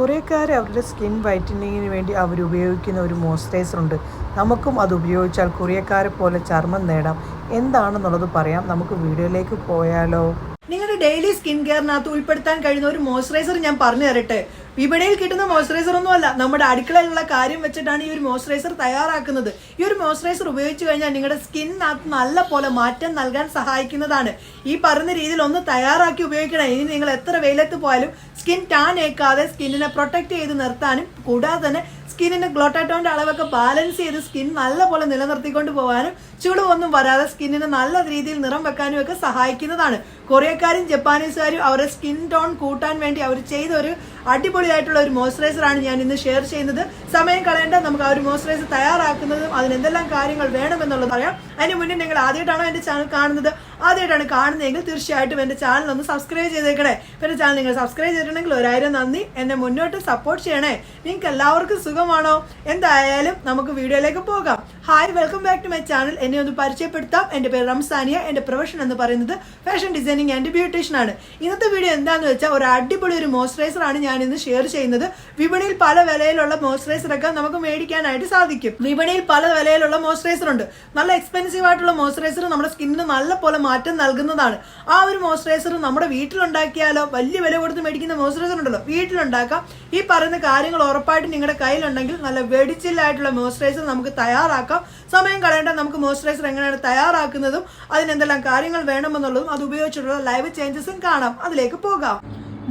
കുറേക്കാർ അവരുടെ സ്കിൻ വൈറ്റനിങ്ങിന് വേണ്ടി അവർ ഉപയോഗിക്കുന്ന ഒരു മോയ്സ്ചറൈസർ ഉണ്ട് നമുക്കും അത് ഉപയോഗിച്ചാൽ കുറേക്കാരെ പോലെ ചർമ്മം നേടാം. എന്താണെന്നുള്ളത് പറയാം. നമുക്ക് വീഡിയോയിലേക്ക് പോയാലോ. നിങ്ങളുടെ ഡെയിലി സ്കിൻ കെയറിനകത്ത് ഉൾപ്പെടുത്താൻ കഴിയുന്ന ഒരു മോയ്സ്ചറൈസർ ഞാൻ പറഞ്ഞു തരട്ടെ. വിപണിയിൽ കിട്ടുന്ന മോയ്സ്ചറൈസർ ഒന്നും അല്ല നമ്മുടെ അടുക്കളയിലുള്ള കാര്യം വെച്ചിട്ടാണ് ഈ ഒരു മോയ്സ്ചറൈസർ തയ്യാറാക്കുന്നത്. ഈ ഒരു മോയ്സ്ചറൈസർ ഉപയോഗിച്ച് കഴിഞ്ഞാൽ നിങ്ങളുടെ സ്കിന്നിനകത്ത് നല്ല പോലെ മാറ്റം നൽകാൻ സഹായിക്കുന്നതാണ്. ഈ പറഞ്ഞ രീതിയിൽ ഒന്ന് തയ്യാറാക്കി ഉപയോഗിക്കണം. ഇനി നിങ്ങൾ എത്ര വെയിലത്ത് പോയാലും സ്കിൻ ടാൻ ഏക്കാതെ സ്കിന്നിനെ പ്രൊട്ടക്ട് ചെയ്ത് നിർത്താനും കൂടാതെ തന്നെ സ്കിന്നിന് ഗ്ലോട്ടാറ്റോന്റെ അളവൊക്കെ ബാലൻസ് ചെയ്ത് സ്കിൻ നല്ലപോലെ നിലനിർത്തിക്കൊണ്ട് പോകാനും ചുളിവൊന്നും വരാതെ സ്കിന്നിന് നല്ല രീതിയിൽ നിറം വെക്കാനും ഒക്കെ സഹായിക്കുന്നതാണ്. കൊറിയക്കാരും ജപ്പാനീസുകാരും അവരുടെ സ്കിൻ ടോൺ കൂട്ടാൻ വേണ്ടി അവർ ചെയ്ത ഒരു അടിപൊളിയായിട്ടുള്ള ഒരു മോയ്സ്ചറൈസർ ആണ് ഞാൻ ഇന്ന് ഷെയർ ചെയ്യുന്നത്. സമയം കളയേണ്ട നമുക്ക് ആ ഒരു മോയ്സ്ചറൈസർ തയ്യാറാക്കുന്നതും അതിനെന്തെല്ലാം കാര്യങ്ങൾ വേണമെന്നുള്ളത് പറയാം അതിന് മുന്നേ നിങ്ങൾ ആദ്യമായിട്ടാണോ എന്റെ ചാനൽ കാണുന്നത്? ആദ്യമായിട്ടാണ് കാണുന്നതെങ്കിൽ തീർച്ചയായിട്ടും എന്റെ ചാനൽ ഒന്ന് സബ്സ്ക്രൈബ് ചെയ്തേക്കണേ. എന്റെ ചാനൽ നിങ്ങൾ സബ്സ്ക്രൈബ് ചെയ്തിട്ടുണ്ടെങ്കിൽ ഒരായിരം നന്ദി. എന്നെ മുന്നോട്ട് സപ്പോർട്ട് ചെയ്യണേ. നിങ്ങൾക്ക് എല്ലാവർക്കും സുഖമാണോ? എന്തായാലും നമുക്ക് വീഡിയോയിലേക്ക് പോകാം. Hi welcome back to my channel എന്നെ ഒന്ന് പരിചയപ്പെടുത്താം. എന്റെ പേര് റംസാനിയ. എന്റെ പ്രൊഫഷൻ എന്ന് പറയുന്നത് ഫാഷൻ ഡിസൈനിങ് ആൻഡ് ബ്യൂട്ടീഷ്യൻ ആണ്. ഇന്നത്തെ വീഡിയോ എന്താന്ന് വെച്ചാൽ ഒരു അടിപൊളി ഒരു മോയ്സ്ചറൈസർ ആണ് ഞാൻ ഇന്ന് ഷെയർ ചെയ്യുന്നത്. വിപണിയിൽ പല വിലയിലുള്ള മോയ്സ്ചറൈസർ ഒക്കെ നമുക്ക് മേടിക്കാനായിട്ട് സാധിക്കും. വിപണിയിൽ പല വിലയിലുള്ള മോയ്സ്ചറൈസർ ഉണ്ട്. നല്ല എക്സ്പെൻസീവ് ആയിട്ടുള്ള മോയ്സ്ചറൈസർ നമ്മുടെ സ്കിന്നിന് നല്ല പോലെ മാറ്റം നൽകുന്നതാണ്. ആ ഒരു മോയ്സ്ചറൈസർ നമ്മുടെ വീട്ടിലുണ്ടാക്കിയാലോ? വലിയ വില കൊടുത്ത് മേടിക്കുന്ന മോയ്സ്ചറൈസർ ഉണ്ടല്ലോ. വീട്ടിലുണ്ടാക്കാം. ഈ പറയുന്ന കാര്യങ്ങൾ ഉറപ്പായിട്ട് നിങ്ങളുടെ കയ്യിലുണ്ടെങ്കിൽ നല്ല വെടിച്ചില്ലായിട്ടുള്ള മോയ്സ്ചറൈസർ നമുക്ക് തയ്യാറാക്കാം. സമയം കളയേണ്ട നമുക്ക് മോയ്സ്ചറൈസർ എങ്ങനെയാണ് തയ്യാറാക്കുന്നതും അതിനെന്തെല്ലാം കാര്യങ്ങൾ വേണമെന്നുള്ളതും അത് ഉപയോഗിച്ചിട്ടുള്ള ലൈവ് ചേഞ്ചസും കാണാം. അതിലേക്ക് പോകാം.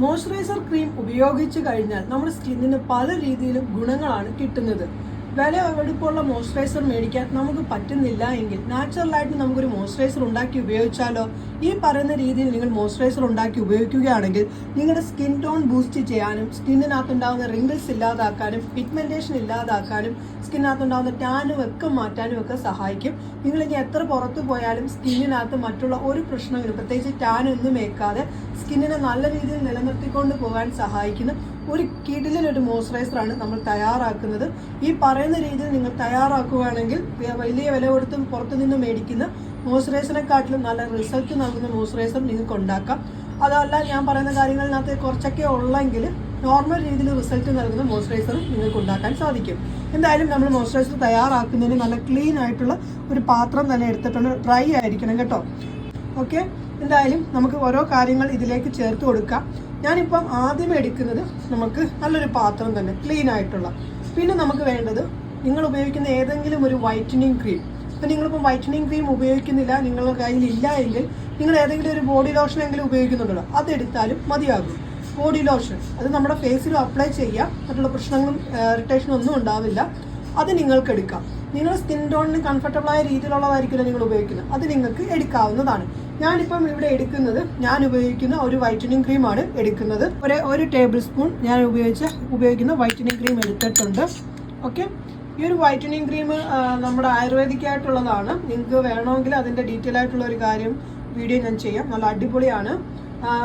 മോയ്സ്ചറൈസർ ക്രീം ഉപയോഗിച്ച് കഴിഞ്ഞാൽ നമ്മുടെ സ്കിന്നിന് പല രീതിയിലും ഗുണങ്ങളാണ് കിട്ടുന്നത്. വില എടുപ്പുള്ള മോയ്സ്ചറൈസർ മേടിക്കാൻ നമുക്ക് പറ്റുന്നില്ല എങ്കിൽ നാച്ചുറലായിട്ട് നമുക്കൊരു മോയ്സ്ചറൈസർ ഉണ്ടാക്കി ഉപയോഗിച്ചാലോ? ഈ പറയുന്ന രീതിയിൽ നിങ്ങൾ മോയ്സ്ചറൈസർ ഉണ്ടാക്കി ഉപയോഗിക്കുകയാണെങ്കിൽ നിങ്ങളുടെ സ്കിൻ ടോൺ ബൂസ്റ്റ് ചെയ്യാനും സ്കിന്നിനകത്തുണ്ടാകുന്ന റിങ്കിൾസ് ഇല്ലാതാക്കാനും പിഗ്മെന്റേഷൻ ഇല്ലാതാക്കാനും സ്കിന്നിനകത്തുണ്ടാകുന്ന ടാനും ഒക്കെ മാറ്റാനും ഒക്കെ സഹായിക്കും. നിങ്ങൾ ഇനി എത്ര പുറത്തു പോയാലും സ്കിന്നിനകത്ത് മറ്റുള്ള ഒരു പ്രശ്നങ്ങളും പ്രത്യേകിച്ച് ടാനൊന്നും ഏക്കാതെ സ്കിന്നിനെ നല്ല രീതിയിൽ നിലനിർത്തിക്കൊണ്ട് പോകാൻ സഹായിക്കുന്ന. ഒരു കിടിലൊരു മോയ്സ്ചറൈസറാണ് നമ്മൾ തയ്യാറാക്കുന്നത്. ഈ പറയുന്ന രീതിയിൽ നിങ്ങൾ തയ്യാറാക്കുകയാണെങ്കിൽ വലിയ വില കൊടുത്ത് പുറത്തു നിന്ന് മേടിക്കുന്ന മോയ്സ്ചറൈസറിനെക്കാട്ടിലും നല്ല റിസൾട്ട് നൽകുന്ന മോയ്സ്ചറൈസർ നിങ്ങൾക്ക് ഉണ്ടാക്കാം. അതല്ല ഞാൻ പറയുന്ന കാര്യങ്ങളിനകത്ത് കുറച്ചൊക്കെ ഉള്ളെങ്കിൽ നോർമൽ രീതിയിൽ റിസൾട്ട് നൽകുന്ന മോയ്സ്ചറൈസർ നിങ്ങൾക്ക് ഉണ്ടാക്കാൻ സാധിക്കും. എന്തായാലും നമ്മൾ മോയ്സ്ചറൈസർ തയ്യാറാക്കുന്നതിന് നല്ല ക്ലീൻ ആയിട്ടുള്ള ഒരു പാത്രം തന്നെ എടുത്തിട്ടുണ്ട്. ഡ്രൈ ആയിരിക്കണം കേട്ടോ. ഓക്കെ? എന്തായാലും നമുക്ക് ഓരോ കാര്യങ്ങൾ ഇതിലേക്ക് ചേർത്ത് കൊടുക്കാം. ഞാനിപ്പം ആദ്യം എടുക്കുന്നത് നമുക്ക് നല്ലൊരു പാത്രം തന്നെ ക്ലീൻ ആയിട്ടുള്ള. പിന്നെ നമുക്ക് വേണ്ടത് നിങ്ങൾ ഉപയോഗിക്കുന്ന ഏതെങ്കിലും ഒരു വൈറ്റനിങ് ക്രീം ഇപ്പം നിങ്ങളിപ്പം വൈറ്റനിങ് ക്രീം ഉപയോഗിക്കുന്നില്ല നിങ്ങളുടെ കയ്യിൽ ഇല്ല എങ്കിൽ നിങ്ങൾ ഏതെങ്കിലും ഒരു ബോഡി ലോഷൻ എങ്കിലും ഉപയോഗിക്കുന്നുണ്ടല്ലോ അതെടുത്താലും മതിയാകും. ബോഡി ലോഷൻ അത് നമ്മുടെ ഫേസിലും അപ്ലൈ ചെയ്യാം മറ്റുള്ള പ്രശ്നങ്ങളും ഇറിറ്റേഷനും ഒന്നും ഉണ്ടാവില്ല. അത് നിങ്ങൾക്ക് എടുക്കാം. നിങ്ങളുടെ സ്കിൻ ടോണിന് കംഫർട്ടബിളായ രീതിയിലുള്ളതായിരിക്കില്ല നിങ്ങൾ ഉപയോഗിക്കുന്നത്. അത് നിങ്ങൾക്ക് എടുക്കാവുന്നതാണ്. ഞാനിപ്പം ഇവിടെ എടുക്കുന്നത് ഞാൻ ഉപയോഗിക്കുന്ന ഒരു വൈറ്റനിങ് ക്രീമാണ് എടുക്കുന്നത്. ഒരു ഒരു ടേബിൾ സ്പൂൺ ഞാൻ ഉപയോഗിച്ച ഉപയോഗിക്കുന്ന വൈറ്റനിങ് ക്രീം എടുത്തിട്ടുണ്ട്. ഓക്കെ ഈ ഒരു വൈറ്റനിങ് ക്രീം നമ്മുടെ ആയുർവേദിക്കായിട്ടുള്ളതാണ്. നിങ്ങൾക്ക് വേണമെങ്കിൽ അതിന്റെ ഡീറ്റെയിൽ ആയിട്ടുള്ള ഒരു കാര്യം വീഡിയോ ഞാൻ ചെയ്യാം. നല്ല അടിപൊളിയാണ്.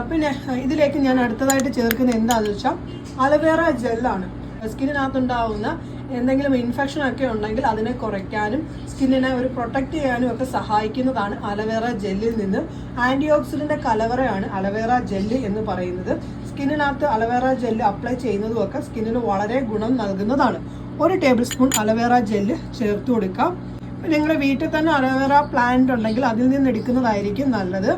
പിന്നെ ഇതിലേക്ക് ഞാൻ അടുത്തതായിട്ട് ചേർക്കുന്ന എന്താണെന്ന് വെച്ചാൽ അലവേറ ജെല്ലാണ് സ്കിന്നിനകത്തുണ്ടാവുന്ന എന്തെങ്കിലും ഇൻഫെക്ഷൻ ഒക്കെ ഉണ്ടെങ്കിൽ അതിനെ കുറയ്ക്കാനും സ്കിന്നിനെ ഒരു പ്രൊട്ടക്ട് ചെയ്യാനും ഒക്കെ സഹായിക്കുന്നതാണ് അലവേറ ജെല്ലിൽ നിന്ന്. ആന്റി ഓക്സിഡന്റ് കലവറയാണ് അലവേറ ജെല്ല് എന്ന് പറയുന്നത്. സ്കിന്നിനകത്ത് അലവേറ ജെല്ല് അപ്ലൈ ചെയ്യുന്നതും ഒക്കെ സ്കിന്നിന് വളരെ ഗുണം നൽകുന്നതാണ്. ഒരു ടേബിൾ സ്പൂൺ അലവേറ ജെല്ല് ചേർത്ത് കൊടുക്കാം. നിങ്ങളുടെ വീട്ടിൽ തന്നെ അലവേറ പ്ലാന്റ് ഉണ്ടെങ്കിൽ അതിൽ നിന്ന് എടുക്കുന്നതായിരിക്കും നല്ലത്.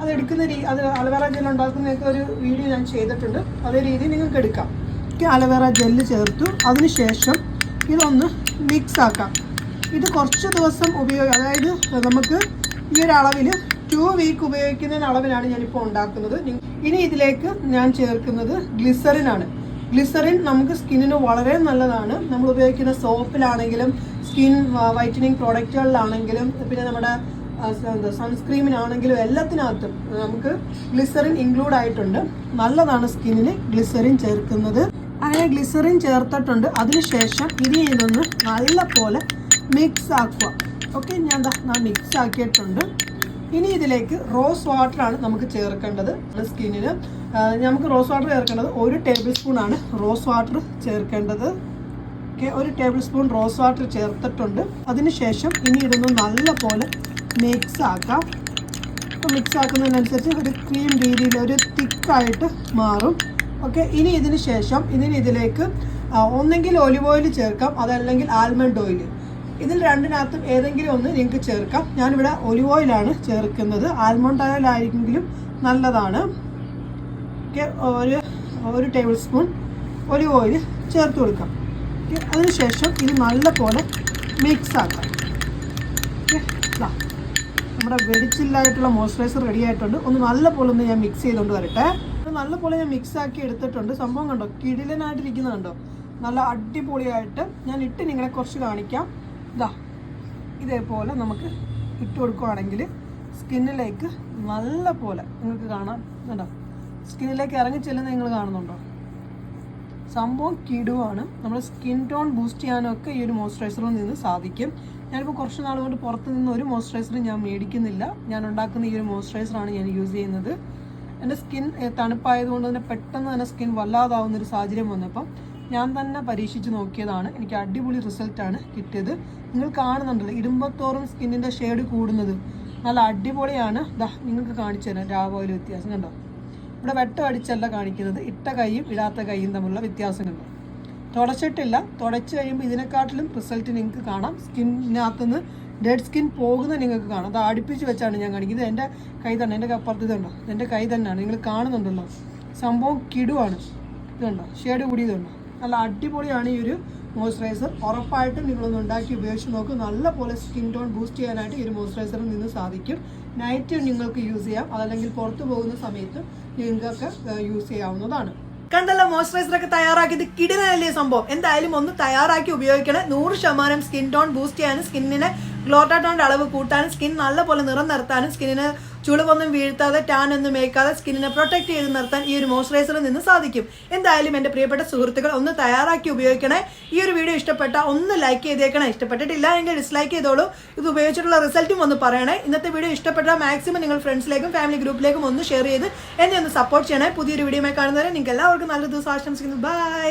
അത് എടുക്കുന്ന രീതി അത് അലവേറ ജെൽ ഉണ്ടാക്കുന്ന ഒരു വീഡിയോ ഞാൻ ചെയ്തിട്ടുണ്ട്. അതേ രീതിയിൽ നിങ്ങൾക്ക് എടുക്കാം എനിക്ക് അലവേറ ജെല്ല് ചേർത്തു. അതിനുശേഷം ഇതൊന്ന് മിക്സ് ആക്കാം. ഇത് കുറച്ച് ദിവസം ഉപയോഗം അതായത് നമുക്ക് ഈ ഒരു അളവിൽ ടു വീക്ക് ഉപയോഗിക്കുന്ന അളവിലാണ് ഞാനിപ്പോൾ ഉണ്ടാക്കുന്നത്. ഇനി ഇതിലേക്ക് ഞാൻ ചേർക്കുന്നത് ഗ്ലിസറിനാണ് ഗ്ലിസറിൻ നമുക്ക് സ്കിന്നിന് വളരെ നല്ലതാണ്. നമ്മൾ ഉപയോഗിക്കുന്ന സോപ്പിലാണെങ്കിലും സ്കിൻ വൈറ്റനിങ് പ്രോഡക്റ്റുകളിലാണെങ്കിലും പിന്നെ നമ്മുടെ സൺസ്ക്രീമിനാണെങ്കിലും എല്ലാത്തിനകത്തും നമുക്ക് ഗ്ലിസറിൻ ഇൻക്ലൂഡ് ആയിട്ടുണ്ട്. നല്ലതാണ് സ്കിന്നിന് ഗ്ലിസറിൻ ചേർക്കുന്നത്. അങ്ങനെ ഗ്ലിസറിൻ ചേർത്തിട്ടുണ്ട്. അതിനുശേഷം ഇനി ഇതൊന്ന് നല്ല പോലെ മിക്സ് ആക്കുക. ഓക്കെ ഞാൻ ഞാൻ മിക്സ് ആക്കിയിട്ടുണ്ട്. ഇനി ഇതിലേക്ക് റോസ് വാട്ടറാണ് നമുക്ക് ചേർക്കേണ്ടത്. സ്കിന്നിന് നമുക്ക് റോസ് വാട്ടർ ചേർക്കേണ്ടത് ഒരു ടേബിൾ സ്പൂൺ ആണ് റോസ് വാട്ടർ ചേർക്കേണ്ടത്. ഓക്കെ ഒരു ടേബിൾ സ്പൂൺ റോസ് വാട്ടർ ചേർത്തിട്ടുണ്ട്. അതിനുശേഷം ഇനി ഇതൊന്ന് നല്ല പോലെ മിക്സ് ആക്കാം. അപ്പോൾ മിക്സ് ആക്കുന്നതിനനുസരിച്ച് ഒരു ക്രീം രീതിയിൽ ഒരു തിക്കായിട്ട് മാറും. ഓക്കെ ഇനി ഇതിന് ശേഷം ഇതിന് ഇതിലേക്ക് ഒന്നെങ്കിൽ ഒലിവ് ഓയിൽ ചേർക്കാം അതല്ലെങ്കിൽ ആൽമണ്ട് ഓയിൽ ഇതിൽ രണ്ടിനകത്തും ഏതെങ്കിലും ഒന്ന് നിങ്ങൾക്ക് ചേർക്കാം. ഞാനിവിടെ ഒലിവ് ഓയിലാണ് ചേർക്കുന്നത്. ആൽമണ്ട് ഓയിൽ ആയിരിക്കെങ്കിലും നല്ലതാണ്. ഓക്കെ ഒരു ഒരു ടേബിൾ സ്പൂൺ ഒലിവ് ഓയിൽ ചേർത്ത് കൊടുക്കാം. ഓക്കെ അതിനുശേഷം ഇത് നല്ലപോലെ മിക്സ് ആക്കാം. നമ്മുടെ വെടിച്ചില്ലായിട്ടുള്ള മോയ്സ്ചറൈസർ റെഡി ആയിട്ടുണ്ട്. ഒന്ന് നല്ലപോലെ ഒന്ന് ഞാൻ മിക്സ് ചെയ്തുകൊണ്ട് വരട്ടെ. നല്ലപോലെ ഞാൻ മിക്സ് ആക്കി എടുത്തിട്ടുണ്ട്. സംഭവം കണ്ടോ? കിടിലനായിട്ടിരിക്കുന്നത് കണ്ടോ? നല്ല അടിപൊളിയായിട്ട് ഞാൻ ഇട്ട് നിങ്ങളെ കുറച്ച് കാണിക്കാം. ഇതാ ഇതേപോലെ നമുക്ക് ഇട്ട് കൊടുക്കുവാണെങ്കിൽ സ്കിന്നിലേക്ക് നല്ല പോലെ നിങ്ങൾക്ക് കാണാം. കണ്ടോ? സ്കിന്നിലേക്ക് ഇറങ്ങി ചെല്ലുന്നത് നിങ്ങൾ കാണുന്നുണ്ടോ? സംഭവം കിടുവാണ്. നമ്മൾ സ്കിൻ ടോൺ ബൂസ്റ്റ് ചെയ്യാനൊക്കെ ഈ ഒരു മോയ്സ്ചറൈസറിൽ നിന്ന് സാധിക്കും. ഞാനിപ്പോൾ കുറച്ച് നാൾ കൊണ്ട് പുറത്ത് നിന്ന് ഒരു മോയ്സ്ചറൈസറും ഞാൻ മേടിക്കുന്നില്ല. ഞാൻ ഉണ്ടാക്കുന്ന ഈ ഒരു മോയ്സ്ചറൈസറാണ് ഞാൻ യൂസ് ചെയ്യുന്നത്. എന്റെ സ്കിൻ തണുപ്പായതുകൊണ്ട് തന്നെ പെട്ടെന്ന് തന്നെ സ്കിൻ വല്ലാതാവുന്ന ഒരു സാഹചര്യം വന്നപ്പം ഞാൻ തന്നെ പരീക്ഷിച്ച് നോക്കിയതാണ്. എനിക്ക് അടിപൊളി റിസൾട്ടാണ് കിട്ടിയത്. നിങ്ങൾ കാണുന്നുണ്ടല്ലോ ഇരുമ്പത്തോറും സ്കിന്നിന്റെ ഷെയ്ഡ് കൂടുന്നത്. നല്ല അടിപൊളിയാണ്. ദാ നിങ്ങൾക്ക് കാണിച്ചു തരാം. രാവിലെ വ്യത്യാസം കണ്ടോ? ഇവിടെ വെട്ടം അടിച്ചല്ല കാണിക്കുന്നത്. ഇട്ട കൈയും ഇടാത്ത കൈയും തമ്മിലുള്ള വ്യത്യാസം കണ്ടോ തുടച്ചിട്ടില്ല. തുടച്ച് കഴിയുമ്പോൾ ഇതിനെക്കാട്ടിലും റിസൾട്ട് നിങ്ങൾക്ക് കാണാം. സ്കിന്നിനകത്തുനിന്ന് ഡെഡ് സ്കിൻ പോകുന്ന നിങ്ങൾക്ക് കാണാം. അത് അടുപ്പിച്ച് വെച്ചാണ് ഞാൻ കാണിക്കുന്നത്. എന്റെ കൈ തന്നെ എന്റെ അപ്പുറത്ത് ഇതുണ്ടോ എന്റെ കൈ തന്നെയാണ്. നിങ്ങൾ കാണുന്നുണ്ടല്ലോ. സംഭവം കിടുവാണ്. ഇതുണ്ടോ ഷെയ്ഡ് കൂടിയതുണ്ടോ നല്ല അടിപൊളിയാണ് ഈ ഒരു മോയ്സ്ചറൈസർ ഉറപ്പായിട്ടും നിങ്ങളൊന്ന് ഉണ്ടാക്കി ഉപയോഗിച്ച് നോക്കും. നല്ലപോലെ സ്കിൻ ടോൺ ബൂസ്റ്റ് ചെയ്യാനായിട്ട് ഈ ഒരു മോയ്സ്ചറൈസറിൽ നിന്ന് സാധിക്കും. നൈറ്റ് നിങ്ങൾക്ക് യൂസ് ചെയ്യാം. അതല്ലെങ്കിൽ പുറത്തു പോകുന്ന സമയത്ത് നിങ്ങൾക്കൊക്കെ യൂസ് ചെയ്യാവുന്നതാണ്. കണ്ടല്ലോ മോയ്സ്ചറൈസർ ഒക്കെ തയ്യാറാക്കിയത് കിടിലല്ലേ സംഭവം? എന്തായാലും ഒന്ന് തയ്യാറാക്കി ഉപയോഗിക്കണം. നൂറ് ശതമാനം സ്കിൻ ടോൺ ബൂസ്റ്റ് ചെയ്യാനും സ്കിന്നിനെ ഗ്ലോട്ടാട്ടോണിന്റെ അളവ് കൂട്ടാനും സ്കിൻ നല്ലപോലെ നിറം നിർത്താനും സ്കിന്നിന് ചുളിവൊന്നും വീഴ്ത്താതെ ടാൻ ഒന്നും മേക്കാതെ സ്കിന്നിനെ പ്രൊട്ടക്ട് ചെയ്ത് നിർത്താൻ ഈ ഒരു മോയ്സ്ചറൈസറിൽ നിന്ന് സാധിക്കും. എന്തായാലും എന്റെ പ്രിയപ്പെട്ട സുഹൃത്തുക്കൾ ഒന്ന് തയ്യാറാക്കി ഉപയോഗിക്കണേ. ഈ ഒരു വീഡിയോ ഇഷ്ടപ്പെട്ട ഒന്ന് ലൈക്ക് ചെയ്തേക്കണേ. ഇഷ്ടപ്പെട്ടിട്ടില്ല എങ്കിൽ ഡിസ്ലൈക്ക് ചെയ്തോളൂ. ഇത് ഉപയോഗിച്ചിട്ടുള്ള റിസൾട്ടും ഒന്ന് പറയണേ. ഇന്നത്തെ വീഡിയോ ഇഷ്ടപ്പെട്ടാൽ മാക്സിമം നിങ്ങൾ ഫ്രണ്ട്സിലേക്കും ഫാമിലി ഗ്രൂപ്പിലേക്കും ഒന്ന് ഷെയർ ചെയ്ത് എന്നെ ഒന്ന് സപ്പോർട്ട് ചെയ്യണേ. പുതിയൊരു വീഡിയോ കാണുന്നവരെ നിങ്ങൾക്ക് എല്ലാവർക്കും നല്ല ദിവസം ആശംസിക്കുന്നു. ബൈ